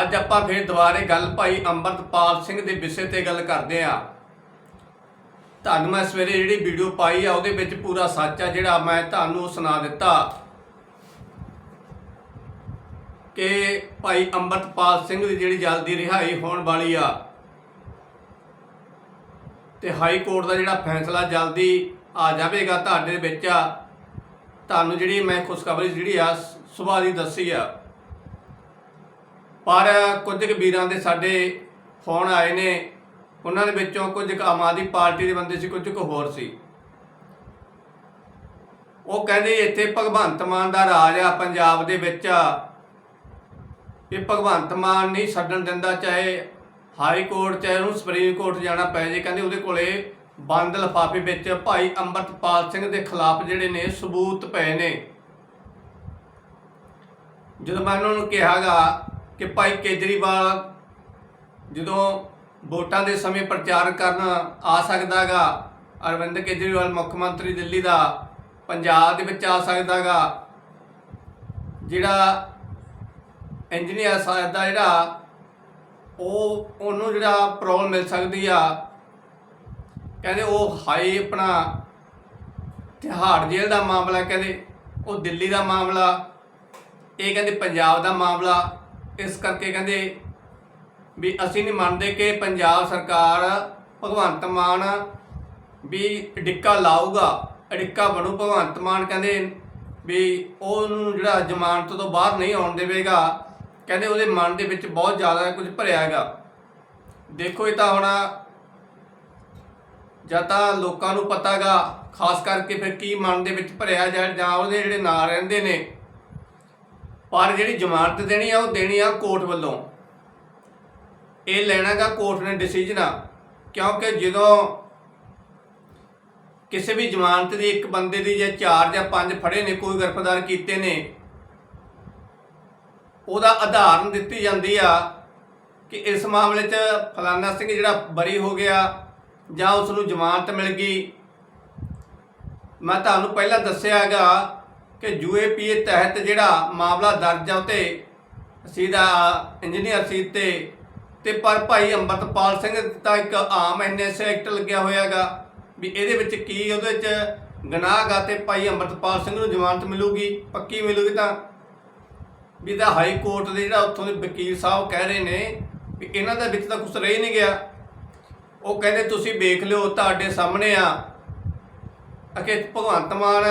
ਅੱਜ ਆਪਾਂ ਫੇਰ ਦੁਬਾਰੇ ਗੱਲ ਭਾਈ ਅੰਮ੍ਰਿਤਪਾਲ ਸਿੰਘ ਦੇ ਵਿਸ਼ੇ ਤੇ ਗੱਲ ਕਰਦੇ ਆ ਤੁਹਾਨੂੰ ਮੈਂ ਸਵੇਰੇ ਜਿਹੜੀ ਵੀਡੀਓ ਪਾਈ ਆ, ਉਹਦੇ ਵਿੱਚ ਪੂਰਾ ਸੱਚ ਆ ਜਿਹੜਾ ਮੈਂ ਤੁਹਾਨੂੰ ਸੁਣਾ ਦਿੱਤਾ। ਕਿ ਭਾਈ ਅੰਮ੍ਰਿਤਪਾਲ ਸਿੰਘ ਦੀ ਜਿਹੜੀ ਜਲਦੀ ਰਿਹਾਈ ਹੋਣ ਵਾਲੀ ਆ, ਤੇ ਹਾਈ ਕੋਰਟ ਦਾ ਜਿਹੜਾ ਫੈਸਲਾ ਜਲਦੀ ਆ ਜਾਵੇਗਾ ਤੁਹਾਡੇ ਵਿੱਚ ਤੁਹਾਨੂੰ ਜਿਹੜੀ ਮੈਂ ਖੁਸ਼ਖਬਰੀ ਜਿਹੜੀ ਆ ਸੁਭਾ ਦੀ ਦੱਸੀ ਆ। ਪਰ ਕੁਝ ਕੁ ਵੀਰਾਂ ਦੇ ਸਾਡੇ ਫੋਨ ਆਏ ਨੇ। ਉਹਨਾਂ ਦੇ ਵਿੱਚੋਂ ਕੁਝ ਕੁ ਆਮ ਆਦਮੀ ਪਾਰਟੀ ਦੇ ਬੰਦੇ ਸੀ, ਕੁਝ ਕੁ ਹੋਰ ਸੀ। ਉਹ ਕਹਿੰਦੇ ਇੱਥੇ ਭਗਵੰਤ ਮਾਨ ਦਾ ਰਾਜ ਆ, ਪੰਜਾਬ ਦੇ ਵਿੱਚ ਇਹ ਭਗਵੰਤ ਮਾਨ ਨਹੀਂ ਛੱਡਣ ਦਿੰਦਾ, ਚਾਹੇ ਹਾਈ ਕੋਰਟ, ਚਾਹੇ ਉਹਨੂੰ ਸੁਪਰੀਮ ਕੋਰਟ ਜਾਣਾ ਪੈ ਜੇ। ਕਹਿੰਦੇ ਉਹਦੇ ਕੋਲੇ ਬੰਦ ਲਫਾਫੇ ਵਿੱਚ ਭਾਈ ਅੰਮ੍ਰਿਤਪਾਲ ਸਿੰਘ ਦੇ ਖਿਲਾਫ ਜਿਹੜੇ ਨੇ ਸਬੂਤ ਪਏ ਨੇ। ਜਦੋਂ ਮੈਂ ਉਹਨਾਂ ਨੂੰ ਕਿਹਾਗਾ ਕਿ ਭਾਈ ਕੇਜਰੀਵਾਲ ਜਦੋਂ ਵੋਟਾਂ ਦੇ ਸਮੇਂ ਪ੍ਰਚਾਰ ਕਰਨ ਆ ਸਕਦਾਗਾ, ਅਰਵਿੰਦ ਕੇਜਰੀਵਾਲ ਮੁੱਖ ਮੰਤਰੀ ਦਿੱਲੀ ਦਾ, ਪੰਜਾਬ ਦੇ ਵਿੱਚ ਆ ਸਕਦਾਗਾ, ਜਿਹੜਾ ਇੰਜੀਨੀਅਰ ਸਾਹਿਬ ਦਾ ਜਿਹੜਾ, ਉਹ, ਉਹਨੂੰ ਜਿਹੜਾ ਪ੍ਰੋਬਲਮ ਮਿਲ ਸਕਦੀ ਆ, ਕਹਿੰਦੇ ਉਹ ਹਾਈ ਆਪਣਾ ਤਿਹਾੜ ਜੇਲ੍ਹ ਦਾ ਮਾਮਲਾ, ਕਹਿੰਦੇ ਉਹ ਦਿੱਲੀ ਦਾ ਮਾਮਲਾ, ਇਹ ਕਹਿੰਦੇ ਪੰਜਾਬ ਦਾ ਮਾਮਲਾ ਇਸ ਕਰਕੇ ਕਹਿੰਦੇ ਵੀ ਅਸੀਂ ਨਹੀਂ ਮੰਨਦੇ ਕਿ ਪੰਜਾਬ ਸਰਕਾਰ ਭਗਵੰਤ ਮਾਨ ਵੀ ਡਿੱਕਾ ਲਾਊਗਾ, ਅੜਿੱਕਾ ਬਣੂ। ਭਗਵੰਤ ਮਾਨ ਕਹਿੰਦੇ ਵੀ ਉਹਨੂੰ ਜਿਹੜਾ ਜ਼ਮਾਨਤ ਤੋਂ ਬਾਹਰ ਨਹੀਂ ਆਉਣ ਦੇਵੇਗਾ, ਕਹਿੰਦੇ ਉਹਦੇ ਮਨ ਦੇ ਵਿੱਚ ਬਹੁਤ ਜ਼ਿਆਦਾ ਕੁਝ ਭਰਿਆ ਹੈਗਾ। ਦੇਖੋ ਇਹ ਤਾਂ ਹੁਣ ਜਾਂ ਤਾਂ ਲੋਕਾਂ ਨੂੰ ਪਤਾਗਾ ਖਾਸ ਕਰਕੇ ਫਿਰ ਕੀ ਮਨ ਦੇ ਵਿੱਚ ਭਰਿਆ ਜਾਂ ਜਾਂ ਉਹਦੇ ਜਿਹੜੇ ਨਾਂ ਰਹਿੰਦੇ ਨੇ ਪਰ ਜਿਹੜੀ ਜ਼ਮਾਨਤ ਦੇਣੀ ਆ, ਉਹ ਦੇਣੀ ਆ ਕੋਰਟ ਵੱਲੋਂ। ਇਹ ਲੈਣਾਗਾ ਕੋਰਟ ਨੇ ਡਿਸੀਜਨ ਆ, ਕਿਉਂਕਿ ਜਦੋਂ ਕਿਸੇ ਵੀ ਜ਼ਮਾਨਤ ਦੀ ਇੱਕ ਬੰਦੇ ਦੀ ਜਾਂ ਚਾਰ ਜਾਂ ਪੰਜ ਫੜੇ ਨੇ, ਕੋਈ ਗ੍ਰਿਫਤਾਰ ਕੀਤੇ ਨੇ, ਉਹਦਾ ਆਧਾਰਨ ਦਿੱਤੀ ਜਾਂਦੀ ਆ ਕਿ ਇਸ ਮਾਮਲੇ 'ਚ ਫਲਾਨਾ ਸਿੰਘ ਜਿਹੜਾ ਬਰੀ ਹੋ ਗਿਆ, ਜਾਂ ਉਸ ਨੂੰ ਜ਼ਮਾਨਤ ਮਿਲ ਗਈ। ਮੈਂ ਤੁਹਾਨੂੰ ਪਹਿਲਾਂ ਦੱਸਿਆ ਹੈਗਾ ਕਿ ਯੂਏਪੀਏ ਤਹਿਤ ਜਿਹੜਾ ਮਾਮਲਾ ਦਰਜ ਆ ਉਤੇ ਸਿੱਧਾ ਇੰਜੀਨੀਅਰ ਸੀ ਤੇ ਤੇ ਪਰ ਭਾਈ ਅੰਮ੍ਰਿਤਪਾਲ ਸਿੰਘ ਤਾਂ ਇੱਕ ਆਮ ਐਨਐਸ ਐਕਟ ਲੱਗਿਆ ਹੋਇਆ ਹੈਗਾ ਵੀ ਇਹਦੇ ਵਿੱਚ ਕੀ ਉਹਦੇ ਵਿੱਚ ਗੁਨਾਹਗਾ ਤੇ ਭਾਈ ਅੰਮ੍ਰਿਤਪਾਲ ਸਿੰਘ ਨੂੰ ਜ਼ਮਾਨਤ ਮਿਲੂਗੀ, ਪੱਕੀ ਮਿਲੂਗੀ ਤਾਂ। ਵੀ ਤਾਂ ਹਾਈ ਕੋਰਟ ਦੇ ਜਿਹੜਾ ਉੱਥੋਂ ਦੇ ਵਕੀਲ ਸਾਹਿਬ ਕਹਿ ਰਹੇ ਨੇ ਵੀ ਇਹਨਾਂ ਦਾ ਵਿੱਚ ਤਾਂ ਕੁਝ ਰਹਿ ਨਹੀਂ ਗਿਆ। ਉਹ ਕਹਿੰਦੇ ਤੁਸੀਂ ਵੇਖ ਲਿਓ ਤੁਹਾਡੇ ਸਾਹਮਣੇ ਆ। ਅਕੇ ਭਗਵੰਤ ਮਾਨ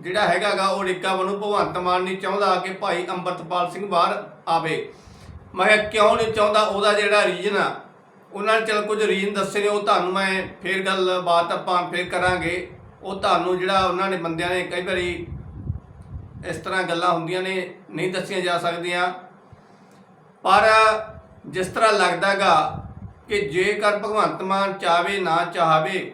ਜਿਹੜਾ ਹੈਗਾਗਾ ਉਹ ਰਿਕਾ ਵੱਲੋਂ ਭਗਵੰਤ ਮਾਨ ਨਹੀਂ ਚਾਹੁੰਦਾ ਕਿ ਭਾਈ ਅੰਮ੍ਰਿਤਪਾਲ ਸਿੰਘ ਬਾਹਰ ਆਵੇ। ਮੈਂ ਕਿਉਂ ਨਹੀਂ ਚਾਹੁੰਦਾ? ਉਹਦਾ ਜਿਹੜਾ ਰੀਜਨ ਆ, ਉਹਨਾਂ ਨੇ ਚਲ ਕੁਝ ਰੀਜਨ ਦੱਸੇ ਨੇ, ਉਹ ਤੁਹਾਨੂੰ ਮੈਂ ਫੇਰ ਗੱਲ, ਬਾਤ ਆਪਾਂ ਫੇਰ ਕਰਾਂਗੇ। ਉਹ ਤੁਹਾਨੂੰ ਜਿਹੜਾ ਉਹਨਾਂ ਨੇ ਬੰਦਿਆਂ ਨੇ ਕਈ ਵਾਰੀ ਇਸ ਤਰ੍ਹਾਂ ਗੱਲਾਂ ਹੁੰਦੀਆਂ ਨੇ, ਨਹੀਂ ਦੱਸੀਆਂ ਜਾ ਸਕਦੀਆਂ। ਪਰ ਜਿਸ ਤਰ੍ਹਾਂ ਲੱਗਦਾਗਾ ਕਿ ਜੇਕਰ ਭਗਵੰਤ ਮਾਨ ਚਾਵੇ, ਨਾ ਚਾਹਵੇ,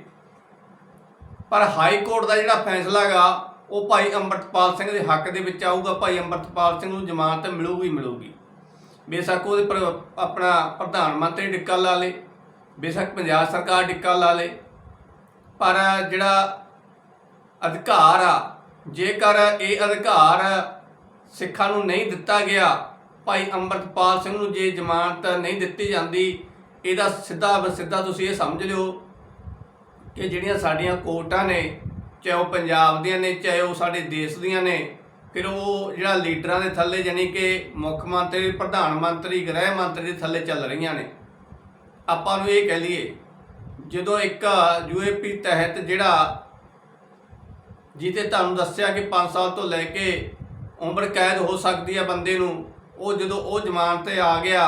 ਪਰ ਹਾਈ ਕੋਰਟ ਦਾ ਜਿਹੜਾ ਫੈਸਲਾ ਹੈਗਾ ਉਹ ਭਾਈ ਅੰਮ੍ਰਿਤਪਾਲ ਸਿੰਘ ਦੇ ਹੱਕ ਦੇ ਵਿੱਚ ਆਊਗਾ, ਭਾਈ ਅੰਮ੍ਰਿਤਪਾਲ ਸਿੰਘ ਨੂੰ ਜ਼ਮਾਨਤ ਮਿਲੂਗੀ ਮਿਲੂਗੀ। ਬੇਸ਼ੱਕ ਉਹਦੇ ਪਰ ਆਪਣਾ ਪ੍ਰਧਾਨ ਮੰਤਰੀ ਡਿੱਕਾ ਲਾ ਲੇ, ਬੇਸ਼ੱਕ ਪੰਜਾਬ ਸਰਕਾਰ ਡਿੱਕਾ ਲਾ ਲੇ, ਪਰ ਜਿਹੜਾ ਅਧਿਕਾਰ ਆ, ਜੇਕਰ ਇਹ ਅਧਿਕਾਰ ਸਿੱਖਾਂ ਨੂੰ ਨਹੀਂ ਦਿੱਤਾ ਗਿਆ, ਭਾਈ ਅੰਮ੍ਰਿਤਪਾਲ ਸਿੰਘ ਨੂੰ ਜੇ ਜ਼ਮਾਨਤ ਨਹੀਂ ਦਿੱਤੀ ਜਾਂਦੀ, ਇਹਦਾ ਸਿੱਧਾ ਸਿੱਧਾ ਤੁਸੀਂ ਇਹ ਸਮਝ ਲਿਓ ਕਿ ਜਿਹੜੀਆਂ ਸਾਡੀਆਂ ਕੋਰਟਾਂ ਨੇ ਚਾਹੇ ਉਹ ਪੰਜਾਬ ਦੀਆਂ ਨੇ, ਚਾਹੇ ਉਹ ਸਾਡੇ ਦੇਸ਼ ਦੀਆਂ ਨੇ, ਫਿਰ ਉਹ ਜਿਹੜਾ ਲੀਡਰਾਂ ਦੇ ਥੱਲੇ ਜਾਨੀ ਕਿ ਮੁੱਖ ਮੰਤਰੀ, ਪ੍ਰਧਾਨ ਮੰਤਰੀ, ਗ੍ਰਹਿ ਮੰਤਰੀ ਦੇ ਥੱਲੇ ਚੱਲ ਰਹੀਆਂ ਨੇ। ਆਪਾਂ ਨੂੰ ਇਹ ਕਹਿ ਲਈਏ, ਜਦੋਂ ਇੱਕ ਯੂਏਪੀ ਤਹਿਤ ਜਿਹੜਾ ਜਿੱਤੇ ਤੁਹਾਨੂੰ ਦੱਸਿਆ ਕਿ 5 ਸਾਲ ਤੋਂ ਲੈ ਕੇ ਉਮਰ ਕੈਦ ਹੋ ਸਕਦੀ ਹੈ ਬੰਦੇ ਨੂੰ, ਉਹ ਜਦੋਂ ਉਹ ਜ਼ਮਾਨਤ ਤੇ ਆ ਗਿਆ,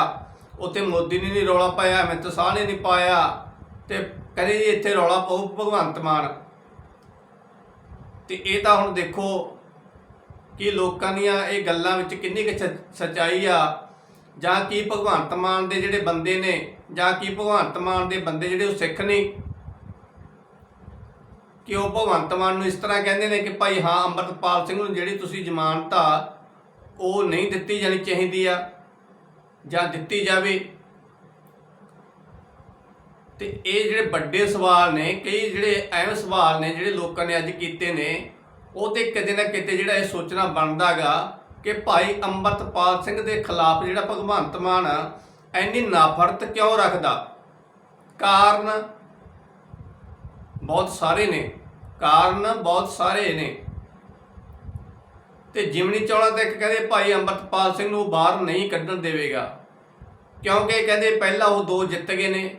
ਉੱਥੇ ਮੋਦੀ ਨੇ ਨਹੀਂ ਰੌਲਾ ਪਾਇਆ, ਅਮਿਤ ਸ਼ਾਹ ਨੇ ਨਹੀਂ ਪਾਇਆ, ਤੇ ਕਹਿੰਦੇ ਜੀ ਇੱਥੇ ਰੌਲਾ ਪਾਉ ਭਗਵੰਤ ਮਾਨ। ਤੇ ਇਹ ਤਾਂ ਹੁਣ ਦੇਖੋ ਕਿ ਲੋਕਾਂ ਦੀਆਂ ਇਹ ਗੱਲਾਂ ਵਿੱਚ ਕਿੰਨੀ ਕੁ ਸ- ਸੱਚਾਈ ਆ, ਜਾਂ ਕੀ ਭਗਵੰਤ ਮਾਨ ਦੇ ਜਿਹੜੇ ਬੰਦੇ ਨੇ, ਜਾਂ ਕੀ ਭਗਵੰਤ ਮਾਨ ਦੇ ਬੰਦੇ ਜਿਹੜੇ ਉਹ ਸਿੱਖ ਨੇ, ਕਿ ਉਹ ਭਗਵੰਤ ਮਾਨ ਨੂੰ ਇਸ ਤਰ੍ਹਾਂ ਕਹਿੰਦੇ ਨੇ ਕਿ ਭਾਈ ਹਾਂ, ਅੰਮ੍ਰਿਤਪਾਲ ਸਿੰਘ ਨੂੰ ਜਿਹੜੀ ਤੁਸੀਂ ਜ਼ਮਾਨਤ ਆ, ਉਹ ਨਹੀਂ ਦਿੱਤੀ ਜਾਣੀ ਚਾਹੀਦੀ ਆ, ਜਾਂ ਦਿੱਤੀ ਜਾਵੇ। ਤੇ ਇਹ ਜਿਹੜੇ ਵੱਡੇ ਸਵਾਲ ਨੇ, ਕਈ ਜਿਹੜੇ ਐਵੇਂ ਸਵਾਲ ਨੇ ਜਿਹੜੇ ਲੋਕਾਂ ਨੇ ਅੱਜ ਕੀਤੇ ਨੇ, ਉਹ ਤੇ ਕਿਤੇ ਨਾ ਕਿਤੇ ਜਿਹੜਾ ਇਹ ਸੋਚਣਾ ਬਣਦਾਗਾ ਕਿ ਭਾਈ ਅੰਮ੍ਰਿਤਪਾਲ ਸਿੰਘ ਦੇ ਖਿਲਾਫ ਜਿਹੜਾ ਭਗਵੰਤ ਮਾਨ ਇੰਨੀ ਨਾਫਰਤ ਕਿਉਂ ਰੱਖਦਾ? ਕਾਰਨ ਬਹੁਤ ਸਾਰੇ ਨੇ, ਕਾਰਨ ਬਹੁਤ ਸਾਰੇ ਨੇ। ਤੇ ਜਿਮਨੀ ਚੋਣਾਂ ਤੇ ਕਹਿੰਦੇ ਭਾਈ ਅੰਮ੍ਰਿਤਪਾਲ ਸਿੰਘ ਨੂੰ ਬਾਹਰ ਨਹੀਂ ਕੱਢਣ ਦੇਵੇਗਾ, ਕਿਉਂਕਿ ਕਹਿੰਦੇ ਪਹਿਲਾਂ ਉਹ ਦੋ ਜਿੱਤ ਗਏ ਨੇ।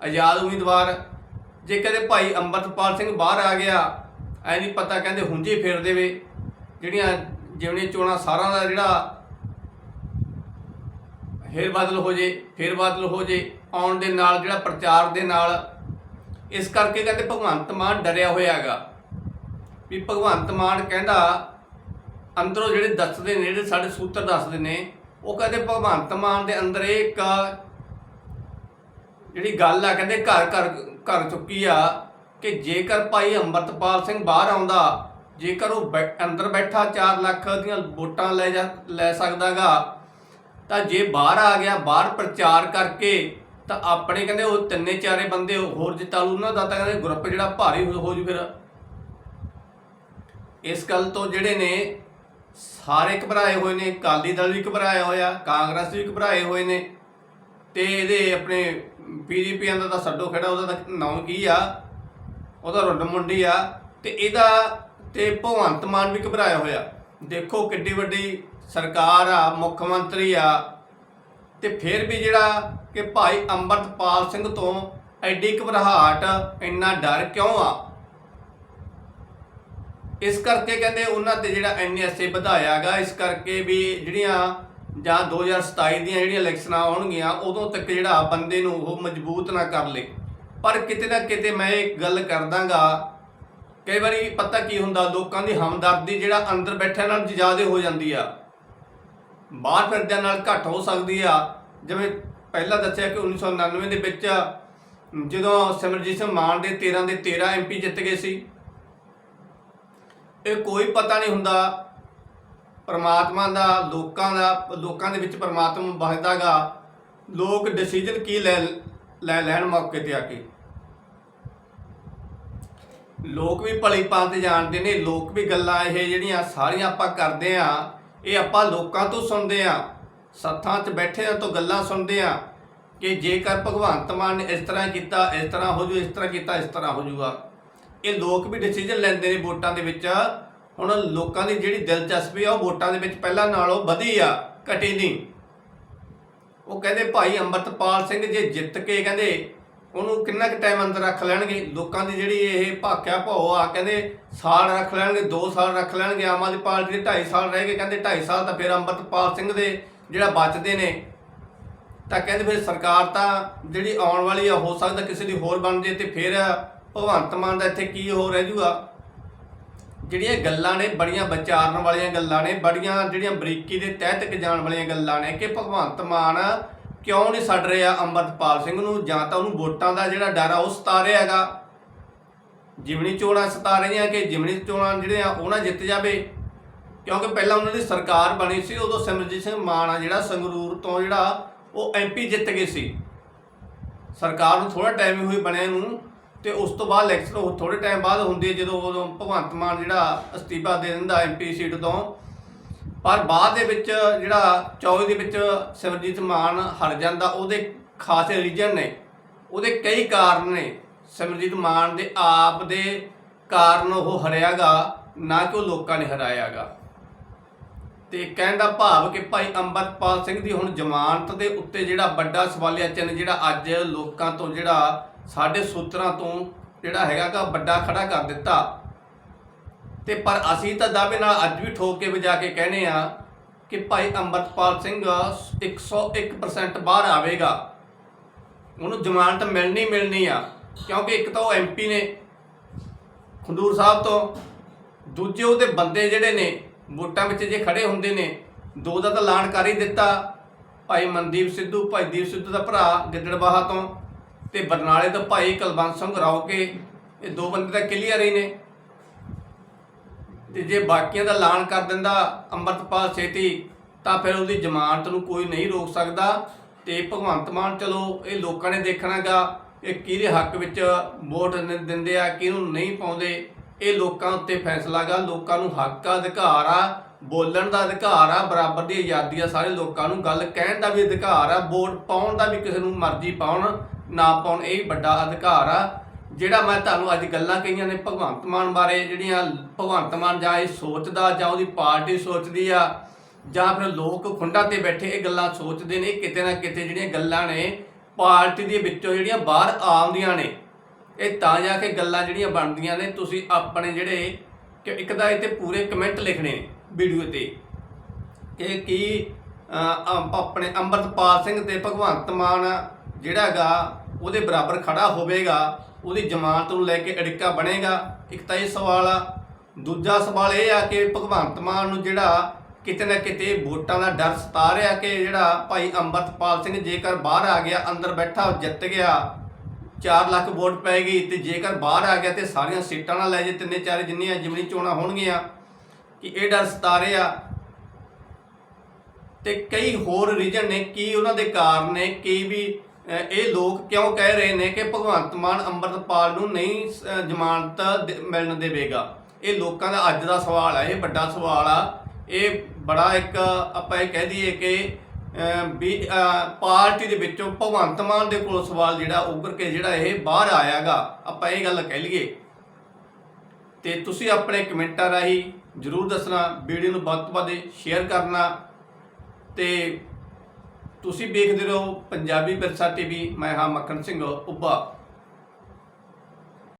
ਆਜ਼ਾਦ ਉਮੀਦਵਾਰ ਜੇ ਕਹਿੰਦੇ ਭਾਈ ਅੰਮ੍ਰਿਤਪਾਲ ਸਿੰਘ ਬਾਹਰ ਆ ਗਿਆ, ਐ ਨਹੀਂ ਪਤਾ ਕਹਿੰਦੇ ਹੁੰਝੇ ਫੇਰ ਦੇਵੇ। ਜਿਹੜੀਆਂ ਜਿਮਨੀ ਚੋਣਾਂ ਸਾਰਾਂ ਦਾ ਜਿਹੜਾ ਫੇਰ ਬਦਲ ਹੋ ਜੇ, ਫੇਰ ਬਦਲ ਹੋ ਜੇ, ਆਉਣ ਦੇ ਨਾਲ ਜਿਹੜਾ ਪ੍ਰਚਾਰ ਦੇ ਨਾਲ, ਇਸ ਕਰਕੇ ਕਹਿੰਦੇ ਭਗਵੰਤ ਮਾਨ ਡਰਿਆ ਹੋਇਆਗਾ। ਵੀ ਭਗਵੰਤ ਮਾਨ ਕਹਿੰਦਾ, ਅੰਦਰੋਂ ਜਿਹੜੇ ਦੱਸਦੇ ਨੇ, ਜਿਹੜੇ ਸਾਡੇ ਸੂਤਰ ਦੱਸਦੇ ਨੇ, ਉਹ ਕਹਿੰਦੇ ਭਗਵੰਤ ਮਾਨ ਦੇ ਅੰਦਰ ਇਹ ਇੱਕ ਜਿਹੜੀ ਗੱਲ ਆ, ਕਹਿੰਦੇ ਘਰ ਘਰ ਘਰ ਚੁੱਕੀ ਆ ਕਿ ਜੇਕਰ ਭਾਈ ਅੰਮ੍ਰਿਤਪਾਲ ਸਿੰਘ ਬਾਹਰ ਆਉਂਦਾ, ਜੇਕਰ ਉਹ ਬੈ- ਅੰਦਰ ਬੈਠਾ 4 ਲੱਖ ਦੀਆਂ ਵੋਟਾਂ ਲੈ ਜਾ, ਲੈ ਸਕਦਾਗਾ, ਤਾਂ ਜੇ ਬਾਹਰ ਆ ਗਿਆ, ਬਾਹਰ ਪ੍ਰਚਾਰ ਕਰਕੇ, ਤਾਂ ਆਪਣੇ ਕਹਿੰਦੇ ਉਹ ਤਿੰਨੇ ਚਾਰੇ ਬੰਦੇ ਹੋਰ ਜਿੱਤਾ ਲੂ ਉਹਨਾਂ ਦਾ ਤਾਂ ਕਹਿੰਦੇ ਗਰੁੱਪ ਜਿਹੜਾ ਭਾਰੀ ਹੋ ਹੋ ਜੂ ਫਿਰ। ਇਸ ਗੱਲ ਤੋਂ ਜਿਹੜੇ ਨੇ ਸਾਰੇ ਘਬਰਾਏ ਹੋਏ ਨੇ, ਅਕਾਲੀ ਦਲ ਵੀ ਘਬਰਾਇਆ ਹੋਇਆ, ਕਾਂਗਰਸ ਵੀ ਘਬਰਾਏ ਹੋਏ ਨੇ, ਤੇ ਇਹਦੇ ਆਪਣੇ ਬੀਜੇਪੀ ਦਾ ਤਾਂ ਸੱਡੋ ਖੜਾ, ਉਹਦਾ ਤਾਂ ਨਾਮ ਕੀ ਆ? ਉਹਦਾ ਰੁੱਡ ਮੁੰਡੀ ਆ। ਤੇ ਇਹਦਾ, ਤੇ ਭਗਵੰਤ ਮਾਨ ਵੀ ਘਬਰਾਇਆ ਹੋਇਆ। ਦੇਖੋ ਕਿੱਡੀ ਵੱਡੀ ਸਰਕਾਰ ਆ, ਮੁੱਖ ਮੰਤਰੀ ਆ। ਤੇ ਫਿਰ ਵੀ ਜਿਹੜਾ ਕਿ ਭਾਈ ਅੰਮ੍ਰਿਤਪਾਲ ਸਿੰਘ ਤੋਂ ਐਡੀ ਘਬਰਾਹਟ, ਇੰਨਾ ਡਰ ਕਿਉਂ ਆ? ਇਸ ਕਰਕੇ ਕਹਿੰਦੇ ਉਹਨਾਂ ਤੇ ਜਿਹੜਾ ਐਨਐਸਏ ਵਧਾਇਆਗਾ ਇਸ ਕਰਕੇ ਵੀ ਜਿਹੜੀਆਂ ਜਾਂ 2027 ਦੀਆਂ ਜਿਹੜੀਆਂ ਇਲੈਕਸ਼ਨਾਂ ਆਉਣਗੀਆਂ, ਉਦੋਂ ਤੱਕ ਜਿਹੜਾ ਬੰਦੇ ਨੂੰ ਉਹ ਮਜ਼ਬੂਤ ਨਾ ਕਰ ਲੇ। ਪਰ ਕਿਤੇ ਨਾ ਕਿਤੇ ਮੈਂ ਇੱਕ ਗੱਲ ਕਰਦਾਗਾ, ਕਈ ਵਾਰੀ ਪਤਾ ਕੀ ਹੁੰਦਾ, ਲੋਕਾਂ ਦੀ ਹਮਦਰਦੀ ਜਿਹੜਾ ਅੰਦਰ ਬੈਠਿਆਂ ਨਾਲ ਜ਼ਿਆਦਾ ਹੋ ਜਾਂਦੀ ਆ। ਬਾਹਰ ਫਿਰਦਿਆਂ ਨਾਲ ਘੱਟ ਹੋ ਸਕਦੀ ਆ। ਜਿਵੇਂ ਪਹਿਲਾਂ ਦੱਸਿਆ ਕਿ 1999 ਦੇ ਵਿੱਚ ਜਦੋਂ ਸਿਮਰਜੀਤ ਸਿੰਘ ਮਾਨ ਦੇ 13 ਦੇ 13 ਐਮਪੀ ਜਿੱਤ ਗਏ ਸੀ, ਇਹ ਕੋਈ ਪਤਾ ਨਹੀਂ ਹੁੰਦਾ ਪਰਮਾਤਮਾ ਦਾ, ਲੋਕਾਂ ਦਾ, ਲੋਕਾਂ ਦੇ ਵਿੱਚ ਪਰਮਾਤਮਾ ਵਸਦਾਗਾ, ਲੋਕ ਡਿਸੀਜਨ ਕੀ ਲੈ ਲੈ ਲੈਣ ਮੌਕੇ ਤੇ ਆ ਕੇ? ਲੋਕ ਵੀ ਭਲੀ ਭਾਂਤ ਜਾਣਦੇ ਨੇ, ਲੋਕ ਵੀ ਗੱਲਾਂ ਇਹ ਜਿਹੜੀਆਂ ਸਾਰੀਆਂ ਆਪਾਂ ਕਰਦੇ ਆ, ਇਹ ਆਪਾਂ ਲੋਕਾਂ ਤੋਂ ਸੁਣਦੇ ਆ, ਸੱਥਾਂ 'ਚ ਬੈਠੇ ਆ ਤੋਂ ਗੱਲਾਂ ਸੁਣਦੇ ਆ, ਕਿ ਜੇਕਰ ਭਗਵੰਤ ਮਾਨ ਨੇ ਇਸ ਤਰ੍ਹਾਂ ਕੀਤਾ, ਇਸ ਤਰ੍ਹਾਂ ਹੋ ਜੂ, ਇਸ ਤਰ੍ਹਾਂ ਕੀਤਾ, ਇਸ ਤਰ੍ਹਾਂ ਹੋ ਜੂਗਾ। ਇਹ ਲੋਕ ਵੀ ਡਿਸੀਜਨ ਲੈਂਦੇ ਨੇ ਵੋਟਾਂ ਦੇ ਵਿੱਚ ਹੁਣ ਲੋਕਾਂ ਦੀ ਜਿਹੜੀ ਦਿਲਚਸਪੀ ਆ, ਉਹ ਵੋਟਾਂ ਦੇ ਵਿੱਚ ਪਹਿਲਾਂ ਨਾਲੋਂ ਵਧੀ ਆ, ਘਟੀ ਨਹੀਂ। ਉਹ ਕਹਿੰਦੇ ਭਾਈ ਅੰਮ੍ਰਿਤਪਾਲ ਸਿੰਘ ਜੇ ਜਿੱਤ ਕੇ ਕਹਿੰਦੇ ਉਹਨੂੰ ਕਿੰਨਾ ਕੁ ਟਾਈਮ ਅੰਦਰ ਰੱਖ ਲੈਣਗੇ? ਲੋਕਾਂ ਦੀ ਜਿਹੜੀ ਇਹ ਭਾਖਿਆ ਭੋ ਆ, ਕਹਿੰਦੇ ਸਾਲ ਰੱਖ ਲੈਣਗੇ 2 ਸਾਲ ਰੱਖ ਲੈਣਗੇ, ਆਮ ਆਦਮੀ ਪਾਰਟੀ ਦੇ 2.5 ਸਾਲ ਰਹਿ ਗਏ, ਕਹਿੰਦੇ 2.5 ਸਾਲ ਤਾਂ ਫਿਰ ਅੰਮ੍ਰਿਤਪਾਲ ਸਿੰਘ ਦੇ ਜਿਹੜਾ ਬਚਦੇ ਨੇ। ਤਾਂ ਕਹਿੰਦੇ ਫਿਰ ਸਰਕਾਰ ਤਾਂ ਜਿਹੜੀ ਆਉਣ ਵਾਲੀ ਆ, ਹੋ ਸਕਦਾ ਕਿਸੇ ਦੀ ਹੋਰ ਬਣ ਜੇ ਤੇ ਫਿਰ ਭਗਵੰਤ ਮਾਨ ਦਾ ਇੱਥੇ ਕੀ ਹੋ ਰਹਿ ਜੂਗਾ? ਜਿਹੜੀਆਂ ਗੱਲਾਂ ਨੇ, ਬੜੀਆਂ ਵਿਚਾਰਨ ਵਾਲੀਆਂ ਗੱਲਾਂ ਨੇ, ਬੜੀਆਂ ਜਿਹੜੀਆਂ ਬਰੀਕੀ ਦੇ ਤਹਿ ਤੱਕ ਜਾਣ ਵਾਲੀਆਂ ਗੱਲਾਂ ਨੇ ਕਿ ਭਗਵੰਤ ਮਾਨ ਕਿਉਂ ਨਹੀਂ ਛੱਡ ਰਿਹਾ ਅੰਮ੍ਰਿਤਪਾਲ ਸਿੰਘ ਨੂੰ, ਜਾਂ ਤਾਂ ਉਹਨੂੰ ਵੋਟਾਂ ਦਾ ਜਿਹੜਾ ਡਰ ਆ, ਉਹ ਸਤਾ ਰਿਹਾ ਹੈਗਾ। ਜਿਮਣੀ ਚੋਣਾਂ ਸਤਾ ਰਹੀਆਂ ਕਿ ਜਿਮਣੀ ਚੋਣਾਂ ਜਿਹੜੇ ਆ ਉਹਨਾਂ ਜਿੱਤ ਜਾਵੇ। ਕਿਉਂਕਿ ਪਹਿਲਾਂ ਉਹਨਾਂ ਦੀ ਸਰਕਾਰ ਬਣੀ ਸੀ, ਉਦੋਂ ਸਿਮਰਜੀਤ ਸਿੰਘ ਮਾਨ ਆ, ਜਿਹੜਾ ਸੰਗਰੂਰ ਤੋਂ ਜਿਹੜਾ ਉਹ ਐਮਪੀ ਜਿੱਤ ਗਏ ਸੀ। ਸਰਕਾਰ ਨੂੰ ਥੋੜਾ ਟਾਈਮ ਹੋਈ ਬਣਿਆ ਨੂੰ ਤੇ ਉਸ ਤੋਂ ਬਾਅਦ ਇਲੈਕਸ਼ਨ ਉਹ ਥੋੜੇ ਟਾਈਮ ਬਾਅਦ ਹੁੰਦੀ ਹੈ ਜਦੋਂ ਉਦੋਂ ਭਗਵੰਤ ਮਾਨ ਜਿਹੜਾ ਅਸਤੀਫਾ ਦੇ ਦਿੰਦਾ ਐਮਪੀ ਸੀਟ ਤੋਂ। ਪਰ ਬਾਅਦ ਦੇ ਵਿੱਚ ਜਿਹੜਾ 24 ਦੇ ਵਿੱਚ ਸਿਮਰਜੀਤ ਮਾਨ ਹਟ ਜਾਂਦਾ, ਉਹਦੇ ਖਾਸ ਰੀਜਨ ਨੇ। ਉਹਦੇ ਕਈ ਕਾਰਨ ਨੇ। ਸਿਮਰਜੀਤ ਮਾਨ ਦੇ ਆਪ ਦੇ ਕਾਰਨ ਉਹ ਹਰਿਆਗਾ, ਨਾ ਕਿ ਉਹ ਲੋਕਾਂ ਨੇ ਹਰਾਇਆਗਾ। ਤੇ ਕਹਿਣ ਦਾ ਭਾਵ ਕਿ ਭਾਈ ਅੰਮ੍ਰਿਤਪਾਲ ਸਿੰਘ ਦੀ ਹੁਣ ਜ਼ਮਾਨਤ ਦੇ ਉੱਤੇ ਜਿਹੜਾ ਵੱਡਾ ਸਵਾਲਿਆ ਚਿੰਨ੍ਹ ਜਿਹੜਾ ਅੱਜ ਲੋਕਾਂ ਤੋਂ ਜਿਹੜਾ ਸਾਡੇ ਸੂਤਰਾਂ ਤੋਂ ਜਿਹੜਾ ਹੈਗਾ ਗਾ ਵੱਡਾ ਖੜਾ ਕਰ ਦਿੱਤਾ। ਤੇ ਪਰ ਅਸੀਂ ਤਾਂ ਦਾਅਵੇ ਨਾਲ ਅੱਜ ਵੀ ਠੋਕ ਕੇ ਵਜਾ ਕੇ ਕਹਿੰਦੇ ਆ ਕਿ ਭਾਈ ਅੰਮ੍ਰਿਤਪਾਲ ਸਿੰਘ 101% ਬਾਹਰ ਆਵੇਗਾ। ਉਹਨੂੰ ਜ਼ਮਾਨਤ ਮਿਲਣੀ ਮਿਲਣੀ ਆ, ਕਿਉਂਕਿ ਇੱਕ ਤਾਂ ਉਹ ਐਮਪੀ ਨੇ, ਖੰਡੂਰ ਸਾਹਿਬ ਤੋਂ। ਦੂਜੇ ਉਹਦੇ ਬੰਦੇ ਜਿਹੜੇ ਨੇ, ਵੋਟਾਂ ਵਿੱਚ ਜੇ ਖੜੇ ਹੁੰਦੇ ਨੇ, ਦੋ ਦਾ ਤਾਂ ਐਲਾਨ ਕਰ ਹੀ ਦਿੱਤਾ। ਭਾਈ ਮਨਦੀਪ ਸਿੱਧੂ, ਭਾਈ ਦੀਪ ਸਿੱਧੂ ਦਾ ਭਰਾ ਗਿੱਦੜਬਾਹਾ ਤੋਂ। ਤੇ ਬਰਨਾਲੇ ਤੋਂ ਭਾਈ ਕੁਲਵੰਤ ਸਿੰਘ ਰਾਉਕੇ ਇਹ ਦੋ ਬੰਦੇ ਤਾਂ ਕਲੀਅਰ ਹੀ ਨੇ। ਤੇ ਜੇ ਬਾਕੀਆਂ ਦਾ ਐਲਾਨ ਕਰ ਦਿੰਦਾ ਅੰਮ੍ਰਿਤਪਾਲ ਛੇਤੀ ਤਾਂ ਫਿਰ ਉਹਦੀ ਜ਼ਮਾਨਤ ਨੂੰ ਕੋਈ ਨਹੀਂ ਰੋਕ ਸਕਦਾ। ਤੇ ਭਗਵੰਤ ਮਾਨ, ਚਲੋ, ਇਹ ਲੋਕਾਂ ਨੇ ਦੇਖਣਾਗਾ ਕਿ ਕਿਹਦੇ ਹੱਕ ਵਿੱਚ ਵੋਟ ਦਿੰਦੇ ਆ, ਕਿਹਨੂੰ ਨਹੀਂ ਪਾਉਂਦੇ। ਇਹ ਲੋਕਾਂ ਉੱਤੇ ਫੈਸਲਾਗਾ, ਲੋਕਾਂ ਨੂੰ ਹੱਕ ਆ ਅਧਿਕਾਰ ਆ, ਬੋਲਣ ਦਾ ਅਧਿਕਾਰ ਆ, ਬਰਾਬਰ ਦੀ ਆਜ਼ਾਦੀ ਆ, ਸਾਰੇ ਲੋਕਾਂ ਨੂੰ ਗੱਲ ਕਹਿਣ ਦਾ ਵੀ ਅਧਿਕਾਰ ਆ, ਵੋਟ ਪਾਉਣ ਦਾ ਵੀ ਕਿਸੇ ਨੂੰ ਮਰਜ਼ੀ ਪਾਉਣ। ਨਾ ਪਾਉਣ ਇਹ ਵੱਡਾ ਅਧਿਕਾਰ ਆ, ਜਿਹੜਾ ਮੈਂ ਤੁਹਾਨੂੰ ਅੱਜ ਗੱਲਾਂ ਕਹੀਆਂ ਨੇ ਭਗਵੰਤ ਮਾਨ ਬਾਰੇ, ਜਿਹੜੀਆਂ ਭਗਵੰਤ ਮਾਨ ਜਾਂ ਇਹ ਸੋਚਦਾ ਜਾਂ ਉਹਦੀ ਪਾਰਟੀ ਸੋਚਦੀ ਆ, ਜਾਂ ਫਿਰ ਲੋਕ ਖੁੰਡਾਂ ਤੇ ਬੈਠੇ ਇਹ ਗੱਲਾਂ ਸੋਚਦੇ ਨੇ, ਕਿਤੇ ਨਾ ਕਿਤੇ ਜਿਹੜੀਆਂ ਗੱਲਾਂ ਨੇ ਪਾਰਟੀ ਦੇ ਵਿੱਚੋਂ ਜਿਹੜੀਆਂ ਬਾਹਰ ਆਉਂਦੀਆਂ ਨੇ, ਇਹ ਤਾਂ ਜਾ ਕੇ ਗੱਲਾਂ ਜਿਹੜੀਆਂ ਬਣਦੀਆਂ ਨੇ, ਤੁਸੀਂ ਆਪਣੇ ਜਿਹੜੇ ਕਿ ਇੱਕ ਤਾਂ ਇੱਥੇ ਪੂਰੇ ਕਮੈਂਟ ਲਿਖਣੇ ਵੀਡੀਓ ਤੇ ਕਿ ਕੀ ਆਪਣੇ ਅੰਮ੍ਰਿਤਪਾਲ ਸਿੰਘ ਤੇ ਭਗਵੰਤ ਮਾਨ ਜਿਹੜਾਗਾ ਉਹਦੇ ਬਰਾਬਰ ਖੜਾ ਹੋਵੇਗਾ, ਉਹਦੀ ਜ਼ਮਾਨਤ ਨੂੰ ਲੈ ਕੇ ਅੜਿੱਕਾ ਬਣੇਗਾ। ਇੱਕ ਤਾਂ ਇਹ ਸਵਾਲ ਆ। ਦੂਜਾ ਸਵਾਲ ਇਹ ਆ ਕਿ ਭਗਵੰਤ ਮਾਨ ਨੂੰ ਜਿਹੜਾ ਕਿਤੇ ਨਾ ਕਿਤੇ ਵੋਟਾਂ ਦਾ ਡਰ ਸਤਾ ਰਿਹਾ ਕਿ ਜਿਹੜਾ ਭਾਈ ਅੰਮ੍ਰਿਤਪਾਲ ਸਿੰਘ ਜੇਕਰ ਬਾਹਰ ਆ ਗਿਆ, ਅੰਦਰ ਬੈਠਾ ਜਿੱਤ ਗਿਆ 4 ਲੱਖ ਵੋਟ ਪੈਗੀ ਤੇ ਜੇਕਰ ਬਾਹਰ ਆ ਗਿਆ ਤੇ ਸਾਰੀਆਂ ਸੀਟਾਂ ਨਾਲ ਲੈ ਜੇ, ਤਿੰਨੇ ਚਾਰੇ ਜਿੰਨੀਆਂ ਜਿਮਨੀ ਚੋਣਾਂ ਹੋਣਗੀਆਂ, ਕਿ ਇਹ ਡਰ ਸਤਾ ਰਿਹਾ। ਤੇ ਕਈ ਹੋਰ ਰੀਜਨ ਨੇ, ਕੀ ਉਹਨਾਂ ਦੇ ਕਾਰਨ ਨੇ, ਕੀ ਵੀ ਇਹ ਲੋਕ ਕਿਉਂ ਕਹਿ ਰਹੇ ਨੇ ਕਿ ਭਗਵੰਤ ਮਾਨ ਅੰਮ੍ਰਿਤਪਾਲ ਨੂੰ ਨਹੀਂ ਅਹ, ਜ਼ਮਾਨਤ ਦੇ- ਮਿਲਣ ਦੇਵੇਗਾ? ਇਹ ਲੋਕਾਂ ਦਾ ਅੱਜ ਦਾ ਸਵਾਲ ਆ ਇਹ ਵੱਡਾ ਸਵਾਲ ਆ। ਇਹ ਬੜਾ ਇੱਕ ਆਪਾਂ ਇਹ ਕਹਿ ਦਈਏ ਕਿ ਵੀ ਪਾਰਟੀ ਦੇ ਵਿੱਚੋਂ ਭਗਵੰਤ ਮਾਨ ਦੇ ਕੋਲ ਸਵਾਲ ਜਿਹੜਾ ਉੱਭਰ ਕੇ ਜਿਹੜਾ ਇਹ ਬਾਹਰ ਆਇਆਗਾ ਆਪਾਂ ਇਹ ਗੱਲ ਕਹਿ ਲਈਏ। ਤੇ ਤੁਸੀਂ ਆਪਣੇ ਕਮੈਂਟਾਂ ਰਾਹੀਂ ਜਰੂਰ ਦੱਸਣਾ ਵੀਡੀਓ ਨੂੰ ਵੱਧ ਤੋਂ ਵੱਧ ਸ਼ੇਅਰ ਕਰਨਾ ਤੇ ਤੁਸੀਂ ਵੇਖਦੇ ਰਹੋ ਪੰਜਾਬੀ ਵਿਰਸਾ ਟੀਵੀ ਮੈਂ ਹਾਂ ਮੱਖਣ ਸਿੰਘ ਉੱਭਾ।